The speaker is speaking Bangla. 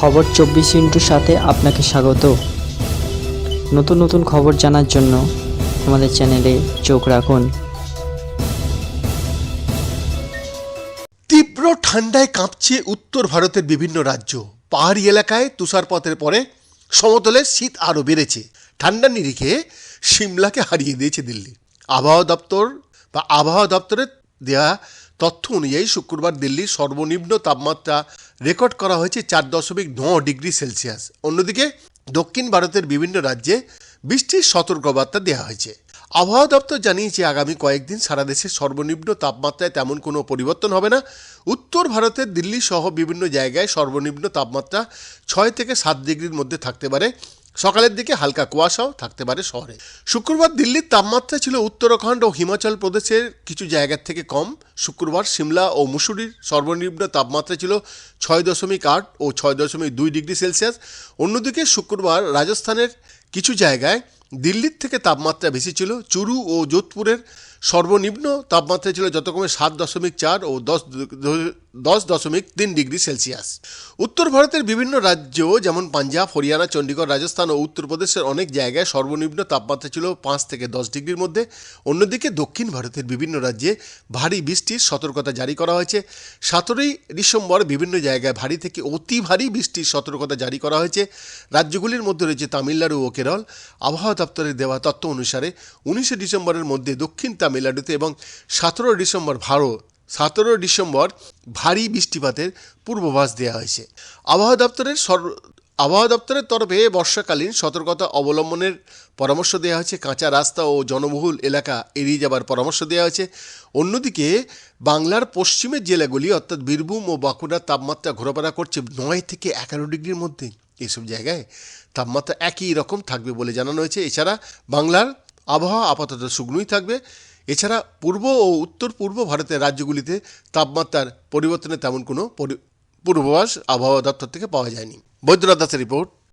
খবর চব্বিশ ইন্টুর সাথে আপনাকে স্বাগত। নতুন নতুন খবর জানার জন্য আমাদের চ্যানেলে চোখ রাখুন। তীব্র ঠান্ডায় কাঁপছে উত্তর ভারতের বিভিন্ন রাজ্য। পাহাড়ি এলাকায় তুষারপাতের পরে সমতলে শীত আরও বেড়েছে। ঠান্ডার নিরিখে সিমলাকে হারিয়ে দিয়েছে দিল্লি। আবহাওয়া দপ্তর বা আবহাওয়া দপ্তরের দেওয়া তথ্য অনুযায়ী শুক্রবার দিল্লির সর্বনিম্ন তাপমাত্রা রেকর্ড করা হয়েছে চার দশমিক ন ডিগ্রি সেলসিয়াস। অন্যদিকে, দক্ষিণ ভারতের বিভিন্ন রাজ্যে বৃষ্টির সতর্কবার্তা দেওয়া হয়েছে। আবহাওয়া দপ্তর জানিয়েছে, আগামী কয়েকদিন সারা দেশের সর্বনিম্ন তাপমাত্রায় তেমন কোনো পরিবর্তন হবে না। উত্তর ভারতের দিল্লি সহ বিভিন্ন জায়গায় সর্বনিম্ন তাপমাত্রা ছয় থেকে সাত ডিগ্রির মধ্যে থাকতে পারে। সকালের দিকে হালকা কুয়াশাও থাকতে পারে শহরে। শুক্রবার দিল্লির তাপমাত্রা ছিল উত্তরাখণ্ড ও হিমাচল প্রদেশের কিছু জায়গার থেকে কম। শুক্রবার সিমলা ও মুসুরির সর্বনিম্ন তাপমাত্রা ছিল ছয় দশমিক আট ও ছয় দশমিক দুই ডিগ্রি সেলসিয়াস। অন্যদিকে শুক্রবার রাজস্থানের কিছু জায়গায় দিল্লির থেকে তাপমাত্রা বেশি ছিল। চুরু ও যোধপুরের সর্বনিম্ন তাপমাত্রা ছিল যতক্রমে সাত দশমিক চার ও দশ দশ দশমিক তিন ডিগ্রি সেলসিয়াস। উত্তর ভারতের বিভিন্ন রাজ্য যেমন পাঞ্জাব, হরিয়ানা চণ্ডীগড় রাজস্থান ও উত্তরপ্রদেশের অনেক জায়গায় সর্বনিম্ন তাপমাত্রা ছিল পাঁচ থেকে দশ ডিগ্রির মধ্যে। অন্যদিকে দক্ষিণ ভারতের বিভিন্ন রাজ্যে ভারী বৃষ্টির সতর্কতা জারি করা হয়েছে। সতেরোই ডিসেম্বর বিভিন্ন জায়গায় ভারী থেকে অতি ভারী বৃষ্টির সতর্কতা জারি করা হয়েছে। রাজ্যগুলির মধ্যে রয়েছে তামিলনাড়ু ও কেরল। আবহাওয়া দপ্তরের দেওয়া তথ্য অনুসারে উনিশে ডিসেম্বরের মধ্যে দক্ষিণ তামিলনাড়ুতে এবং সতেরো ডিসেম্বর ভারত সতেরো ডিসেম্বর ভারী বৃষ্টিপাতের পূর্বাভাস দেওয়া হয়েছে। আবহাওয়া দপ্তরের সর আবহাওয়া দপ্তরের তরফে বর্ষাকালীন সতর্কতা অবলম্বনের পরামর্শ দেওয়া হয়েছে। কাঁচা রাস্তা ও জনবহুল এলাকা এড়িয়ে যাবার পরামর্শ দেওয়া হয়েছে। অন্যদিকে, বাংলার পশ্চিমের জেলাগুলি, অর্থাৎ বীরভূম ও বাঁকুড়ার তাপমাত্রা ঘোরাফেরা করছে নয় থেকে এগারো ডিগ্রির মধ্যে। এইসব জায়গায় তাপমাত্রা একই রকম থাকবে বলে জানানো হয়েছে। এছাড়া বাংলার আবহাওয়া আপাতত শুকনোই থাকবে। এছাড়া পূর্ব ও উত্তর পূর্ব ভারতের রাজ্যগুলিতে তাপমাত্রার পরিবর্তনে তেমন কোনো পরি- পূর্বাভাস আবহাওয়া দপ্তর থেকে পাওয়া যায়নি। বৈদ্যনাথ দাসের রিপোর্ট।